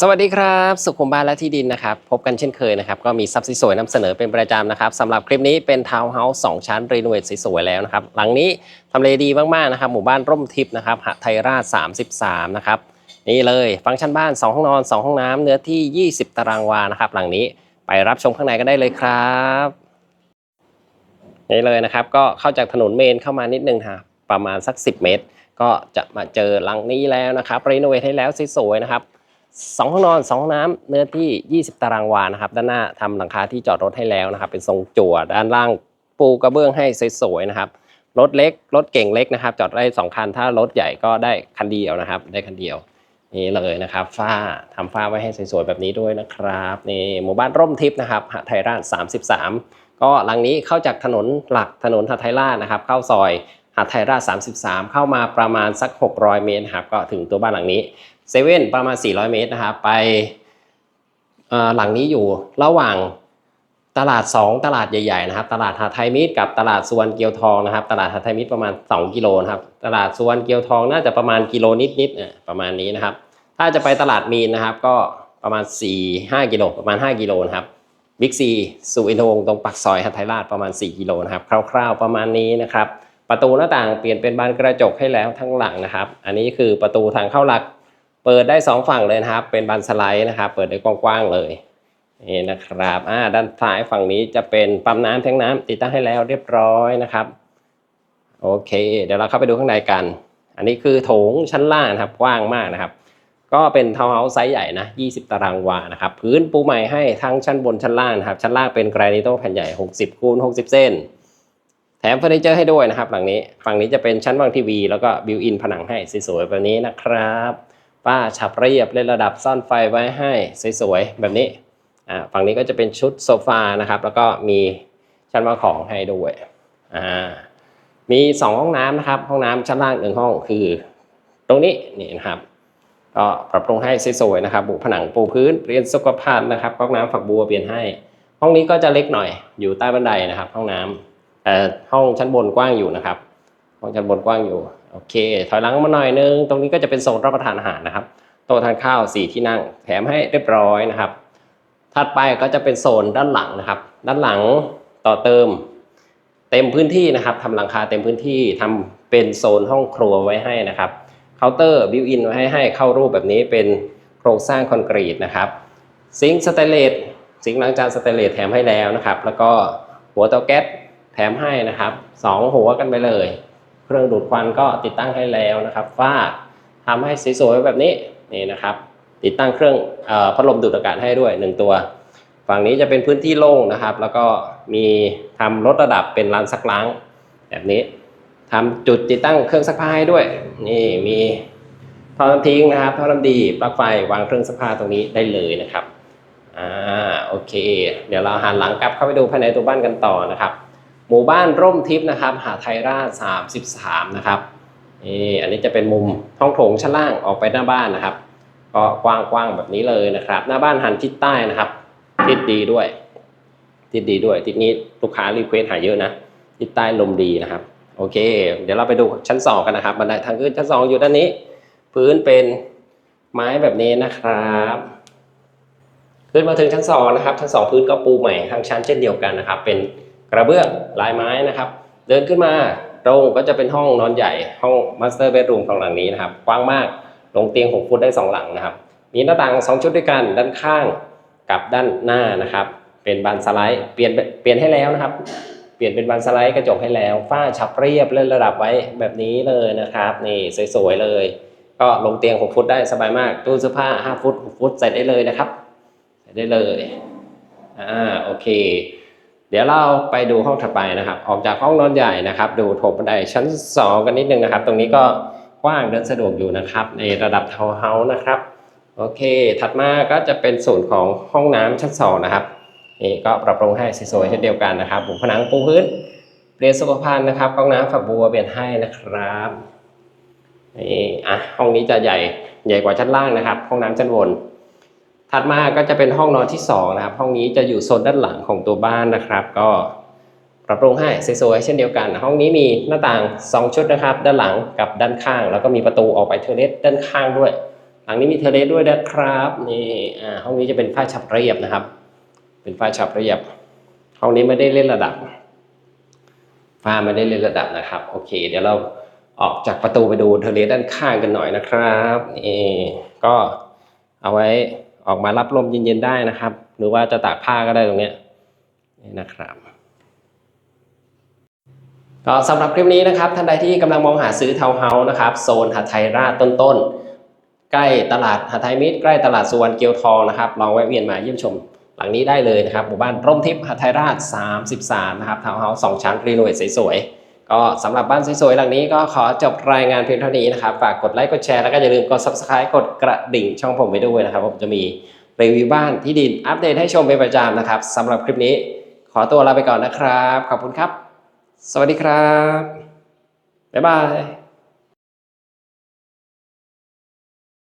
สวัสดีครับ สุขุมบ้านและที่ดินนะครับ พบกันเช่นเคยนะครับ ก็มีซับสวยนำเสนอเป็นประจำนะครับสำหรับคลิปนี้เป็นทาวน์เฮาส์สองชั้นรีโนเวทสวยๆแล้วนะครับ หลังนี้ทำเลดีมากๆนะครับ หมู่บ้านร่มทิพย์นะครับหะไทยราช 33 นะครับ นี่เลยฟังก์ชันบ้าน 2 ห้องนอน 2 ห้องน้ำเนื้อที่ 20 ตารางวานะครับ หลังนี้ไปรับชมข้างในกันได้เลยครับนี่เลยนะครับ ก็เข้าจากถนนเมนเข้ามานิดนึงครับประมาณสัก 10 เมตร ก็จะมาเจอหลังนี้แล้วนะครับรีโนเวทให้แล้วสวยๆนะครับสองห้องนอนสองห้องน้ำเนื้อที่ 20 ตารางวานะครับ ด้านหน้าทำหลังคาที่จอดรถให้แล้วนะครับ เป็นทรงจั่วด้านล่างปูกระเบื้องให้สวยๆนะครับรถเล็กรถเก่งเล็กนะครับ จอดได้สองคันถ้ารถใหญ่ก็ได้คันเดียวนะครับ ได้คันเดียวนี่เลยนะครับฝ้าทำฝ้าไว้ให้สวยๆแบบนี้ด้วยนะครับนี่หมู่บ้านร่มทิพย์นะครับหไทยราช33 ก็หลังนี้เข้าจากถนนหลักถนนหไทยราชนะครับ เข้าซอย หาดไทยราช33 เข้ามาประมาณสัก 600 เมตรครับก็ถึงตัวบ้านหลังนี้เซเว่นประมาณ 400 เมตรนะครับไปหลังนี้อยู่ระหว่างตลาด 2 ตลาดใหญ่ๆนะครับ ตลาดหาไทยมิตรกับตลาดสุวรรณเกียวทองนะครับ ตลาดหาไทยมิตรประมาณ 2 กิโลนะครับ ตลาดสุวรรณเกียวทองน่าจะประมาณกิโลนิดๆนประมาณนี้นะครับ ถ้าจะไปตลาดมีนนะครับ ก็ประมาณ 4-5 กิโลประมาณ 5 กิโลนะครับบิ๊กซีสุวินทวงศ์ตรงปักซอยหัทไทยราชประมาณ 4 กิโลนะครับ คร่าว ๆประมาณนี้นะครับ ประตูหน้าต่างเปลี่ยนเป็นบานกระจกให้แล้วทั้งหลังนะครับ อันนี้คือประตูทางเข้าหลัก เปิดได้ 2 ฝั่งเลยนะครับ เป็นบานสไลด์นะครับ เปิดได้กว้างๆเลยนี่นะครับอ่าด้านซ้ายฝั่งนี้จะเป็นปั๊มน้ำแทงน้ำติดตั้งให้แล้วเรียบร้อยนะครับ โอเค เดี๋ยวเราเข้าไปดูข้างในกัน อันนี้คือโถงชั้นล่างนะครับกว้างมากนะครับ ก็เป็นทาวน์เฮาส์ไซส์ใหญ่นะ 20 ตารางวานะครับ พื้นปูใหม่ให้ทั้งชั้นบนชั้นล่างนะครับ ชั้นล่างเป็นแกรนิโตแผ่นใหญ่ 60คูณ60เส้น แถมเฟอร์นิเจอร์ให้ด้วยนะครับหลังนี้ฝั่งนี้จะเป็นชั้นวางทีวี แล้วก็บิวอินผนังให้สวยๆแบบนี้นะครับป้าฉับเรียบเล่นระดับซ่อนไฟไว้ให้สวยๆแบบนี้อ่าฝั่งนี้ก็จะเป็นชุดโซฟานะครับแล้วก็มีชั้นวางของให้ด้วยอ่ามีสองห้องน้ำนะครับห้องน้ำชั้นล่างหนึ่งห้องคือ ตรงนี้นี่นะครับก็ปรับปรุงให้สวยๆนะครับบุผนังปูพื้นเปลี่ยนสุขภัณฑ์นะครับก๊อกน้ำฝักบัวเปลี่ยนให้ ห้องนี้ก็จะเล็กหน่อยอยู่ใต้บันไดนะครับ ห้องน้ำ แต่ห้องชั้นบนกว้างอยู่นะครับ ห้องชั้นบนกว้างอยู่ โอเค ถอยหลังมาหน่อยนึง ตรงนี้ก็จะเป็นโซนรับประทานอาหารนะครับ โต๊ะทานข้าวสี่ที่นั่ง แถมให้เรียบร้อยนะครับ ถัดไปก็จะเป็นโซนด้านหลังนะครับ ด้านหลังต่อเติม เต็มพื้นที่นะครับทำหลังคาเต็มพื้นที่ทำเป็นโซนห้องครัวไว้ให้นะครับ เคาน์เตอร์บิวอินไว้ให้เข้ารูปแบบนี้เป็นโครงสร้างคอนกรีตนะครับซิงค์สเตเลสซิงค์ล้างจานสเตเลสแถมให้แล้วนะครับ แล้วก็หัวเตาแก๊ส ถมให้นะครับสองหัวกันไปเลย เครื่องดูดควันก็ติดตั้งให้แล้วนะครับฝ้าทำให้สวยๆแบบนี้นี่นะครับ ติดตั้งเครื่องอพัดลมดูดอากาศให้ด้วย 1 ตัว ฝั่งนี้จะเป็นพื้นที่โล่งนะครับ แล้วก็มีทำลดระดับเป็นลานซักล้าง แบบนี้ทำจุดติดตั้งเครื่องซักผ้าให้ด้วย นี่มีท่อน้ำทิ้งนะครับท่อน้ำดีปลั๊กไฟวางเครื่องซักผ้าตรงนี้ได้เลยนะครับอ่าโอเค เดี๋ยวเราหันหลังกลับเข้าไปดูภายในตัวบ้านกันต่อนะครับ หมู่บ้านร่มทิพย์นะครับ หาไทยราช33 นะครับนี่อันนี้จะเป็นมุมห้องโถงชั้นล่างออกไปหน้าบ้านนะครับ ก็กว้างๆแบบนี้เลยนะครับ หน้าบ้านหันทิศใต้นะครับทิศดีด้วยทิศดีด้วยทิศนี้ลูกค้ารีเควสหาเยอะนะทิศใต้ลมดีนะครับ โอเค เดี๋ยวเราไปดูชั้นสองกันนะครับบันไดทางขึ้นชั้นสองอยู่ด้านนี้ พื้นเป็นไม้แบบนี้นะครับขึ้นมาถึงชั้นสองนะครับ ชั้นสองพื้นก็ปูใหม่ทั้งชั้นเช่นเดียวกันนะครับ เป็น กระเบื้องลายไม้นะครับ เดินขึ้นมาตรงก็จะเป็นห้องนอนใหญ่ห้องมาสเตอร์เบดรูมของหลังนี้นะครับกว้างมากลงเตียง 6 ฟุตได้ 2 หลังนะครับ มีหน้าต่าง 2 ชุดด้วยกันด้านข้างกับด้านหน้านะครับ เป็นบานสไลด์เปลี่ยนเปลี่ยนให้แล้วนะครับ เปลี่ยนเป็นบานสไลด์กระจกให้แล้วฝ้าฉับเรียบเล่นระดับไว้แบบนี้เลยนะครับ นี่สวยๆเลย ก็ลงเตียง 6 ฟุตได้สบายมากตู้เสื้อผ้า 5 ฟุต 6 ฟุตใส่ได้เลยนะครับใส่ได้เลยอ่าโอเค เดี๋ยวเราไปดูห้องถัดไปนะครับ ออกจากห้องนอนใหญ่นะครับ ดูโถงบันไดชั้น 2 กันนิดนึงนะครับ ตรงนี้ก็กว้างเดินสะดวกอยู่นะครับ ในระดับทาวน์เฮาส์นะครับโอเค ถัดมาก็จะเป็นส่วนของห้องน้ำชั้น 2 นะครับนี่ก็ปรับปรุงให้สวยๆเช่นเดียวกันนะครับผมผนังปูพื้นเปลี่ยนสุขภัณฑ์นะครับก๊อกน้ำฝักบัวเปลี่ยนให้นะครับนี่อะห้องนี้จะใหญ่ใหญ่กว่าชั้นล่างนะครับ ห้องน้ำชั้นบน ถัดมาก็จะเป็นห้องนอนที่สองนะครับ ห้องนี้จะอยู่โซนด้านหลังของตัวบ้านนะครับ ก็ปรับปรุงให้สวยๆเช่นเดียวกัน ห้องนี้มีหน้าต่าง 2 ชุดนะครับ ด้านหลังกับด้านข้าง แล้วก็มีประตูออกไปเทเลสด้านข้างด้วย หลังนี้มีเทเลสด้วยนะครับนี่อ่าห้องนี้จะเป็นฝ้าฉับเรียบนะครับ เป็นฝ้าฉับเรียบ ห้องนี้ไม่ได้เล่นระดับฝ้าไม่ได้เล่นระดับนะครับโอเค เดี๋ยวเราออกจากประตูไปดูเทเลสด้านข้างกันหน่อยนะครับนี่ก็เอาไว้ ออกมารับลมเย็นๆได้นะครับ หรือว่าจะตากผ้าก็ได้ตรงเนี้ยนี่นะครับก็สำหรับคลิปนี้นะครับท่านใดที่กำลังมองหาซื้อเทาวน์เฮาส์นะครับโซนหาดไทยราชต้นๆ ใกล้ตลาดหาดไทยมิตรใกล้ตลาดสุวรรณเกียวทองนะครับลองแวะเวียนมาเยี่ยมชมหลังนี้ได้เลยนะครับหมู่บ้านร่มทิพย์หาดไทยราช 33 นะครับทาวน์เฮาส์สองชั้นรีโนเวทสวยๆ ก็สำหรับบ้านสวยๆหลังนี้ก็ขอจบรายงานเพียงเท่านี้นะครับ ฝากกดไลค์กดแชร์แล้วก็อย่าลืมกด subscribe กดกระดิ่งช่องผมไว้ด้วยนะครับ ผมจะมีรีวิวบ้านที่ดินอัปเดตให้ชมเป็นประจำนะครับสำหรับคลิปนี้ ขอตัวลาไปก่อนนะครับ ขอบคุณครับ สวัสดีครับ บ๊ายบาย